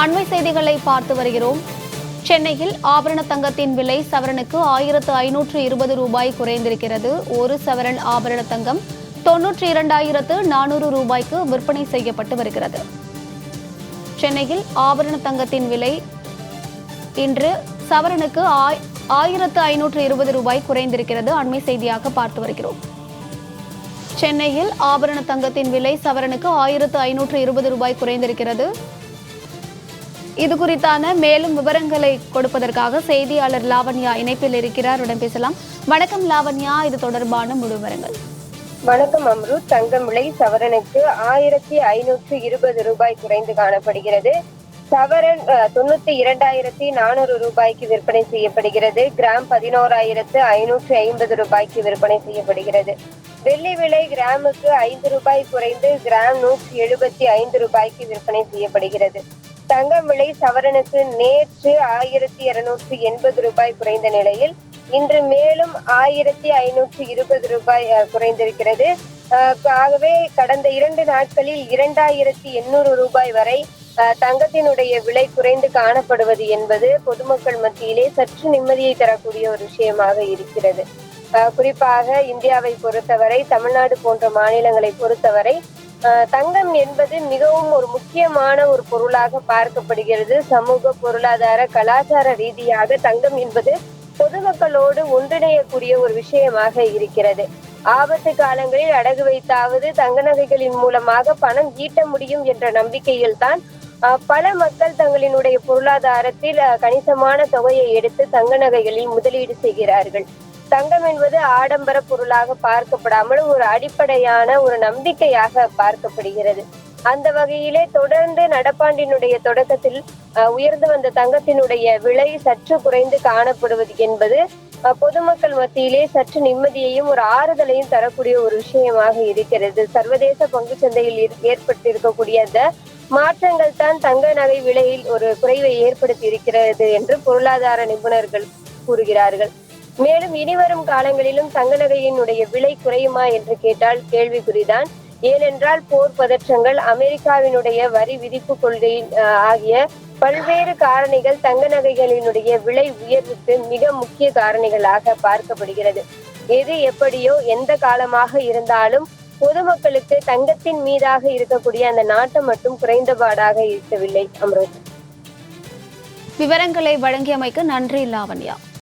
அண்மை செய்திகளை பார்த்து வருகிறோம். சென்னையில் ஆபரண தங்கத்தின் விலை சவரனுக்கு ஆயிரத்து ஐநூற்று இருபது ரூபாய் குறைந்திருக்கிறது. ஒரு சவரன் ஆபரண தங்கம் தொன்னூற்றி இரண்டாயிரத்து நானூறு ரூபாய்க்கு விற்பனை செய்யப்பட்டு வருகிறது. சென்னையில் ஆபரண தங்கத்தின் விலை இன்று சவரனுக்கு ஆயிரத்து ஐநூற்று இருபது ரூபாய் குறைந்திருக்கிறது. அண்மை செய்தியாக பார்த்து வருகிறோம். சென்னையில் ஆபரண தங்கத்தின் விலை சவரனுக்கு ஆயிரத்து ஐநூற்று இருபது ரூபாய் குறைந்திருக்கிறது. இது குறித்தான மேலும் விவரங்களை கொடுப்பதற்காக செய்தியாளர் லாவண்யா இணைப்பில் இருக்கிறார். உடன் பேசலாம். வணக்கம் லாவண்யா. இது தொடர்பான முழு விவரங்கள். வணக்கம் அம்ரு தங்கம் விலை சவரனுக்கு ஆயிரத்தி ஐநூற்று இருபது ரூபாய் குறைந்து காணப்படுகிறது. சவரன் தொண்ணூத்தி இரண்டாயிரத்தி நானூறு ரூபாய்க்கு விற்பனை செய்யப்படுகிறது. கிராம் பதினோராயிரத்து ஐநூற்று ஐம்பது ரூபாய்க்கு விற்பனை செய்யப்படுகிறது. வெள்ளி விலை கிராமுக்கு ஐந்து ரூபாய் குறைந்து கிராம் நூற்றி எழுபத்தி ஐந்து ரூபாய்க்கு விற்பனை செய்யப்படுகிறது. தங்கம் விலை சவரனுக்கு நேற்று ஆயிரத்தி இருநூற்றி எண்பது ரூபாய் குறைந்த நிலையில் இன்று மேலும் ஆயிரத்தி ஐநூற்றி இருபது ரூபாய் குறைந்திருக்கிறது. ஆகவே கடந்த இரண்டு நாட்களில் இரண்டாயிரத்தி எண்ணூறு ரூபாய் வரை தங்கத்தினுடைய விலை குறைந்து காணப்படுவது என்பது பொதுமக்கள் மத்தியிலே சற்று நிம்மதியை தரக்கூடிய ஒரு விஷயமாக இருக்கிறது. அஹ், குறிப்பாக இந்தியாவை பொறுத்தவரை தமிழ்நாடு போன்ற மாநிலங்களை பொறுத்தவரை தங்கம் என்பது மிகவும் ஒரு முக்கியமான ஒரு பொருளாக பார்க்கப்படுகிறது. சமூக பொருளாதார கலாச்சார ரீதியாக தங்கம் என்பது பொதுமக்களோடு ஒன்றிணையக்கூடிய ஒரு விஷயமாக இருக்கிறது. ஆபத்து காலங்களில் அடகு வைத்தாவது தங்க நகைகளின் மூலமாக பணம் ஈட்ட முடியும் என்ற நம்பிக்கையில் தான் பல மக்கள் தங்களினுடைய பொருளாதாரத்தில் கணிசமான தொகையை எடுத்து தங்க நகைகளில் முதலீடு செய்கிறார்கள். தங்கம் என்பது ஆடம்பர பொருளாக பார்க்கப்படாமல் ஒரு அடிப்படையான ஒரு நம்பிக்கையாக பார்க்கப்படுகிறது. அந்த வகையிலே தொடர்ந்து நடப்பாண்டினுடைய தொடக்கத்தில் உயர்ந்து வந்த தங்கத்தினுடைய விலை சற்று குறைந்து காணப்படுவது என்பது பொதுமக்கள் மத்தியிலே சற்று நிம்மதியையும் ஒரு ஆறுதலையும் தரக்கூடிய ஒரு விஷயமாக இருக்கிறது. சர்வதேச பங்கு சந்தையில் ஏற்பட்டிருக்கக்கூடிய அந்த மாற்றங்கள் தான் தங்க நகை விலையில் ஒரு குறைவை ஏற்படுத்தி இருக்கிறது என்று பொருளாதார நிபுணர்கள் கூறுகிறார்கள். மேலும் இனிவரும் காலங்களிலும் தங்க நகையினுடைய விலை குறையுமா என்று கேட்டால் கேள்விக்குறிதான். ஏனென்றால் போர் பதற்றங்கள் அமெரிக்காவினுடைய வரி விதிப்பு கொள்கை ஆகிய பல்வேறு காரணிகள் தங்க நகைகளினுடைய விலை உயர்வுக்கு மிக முக்கிய காரணிகளாக பார்க்கப்படுகிறது. எது எப்படியோ எந்த காலமாக இருந்தாலும் பொதுமக்களுக்கு தங்கத்தின் மீதாக இருக்கக்கூடிய அந்த நாட்டம் மட்டும் குறைந்தபாடாக இருக்கவில்லை அம்ருத் விவரங்களை வழங்கியமைக்கு நன்றி லாவண்யா.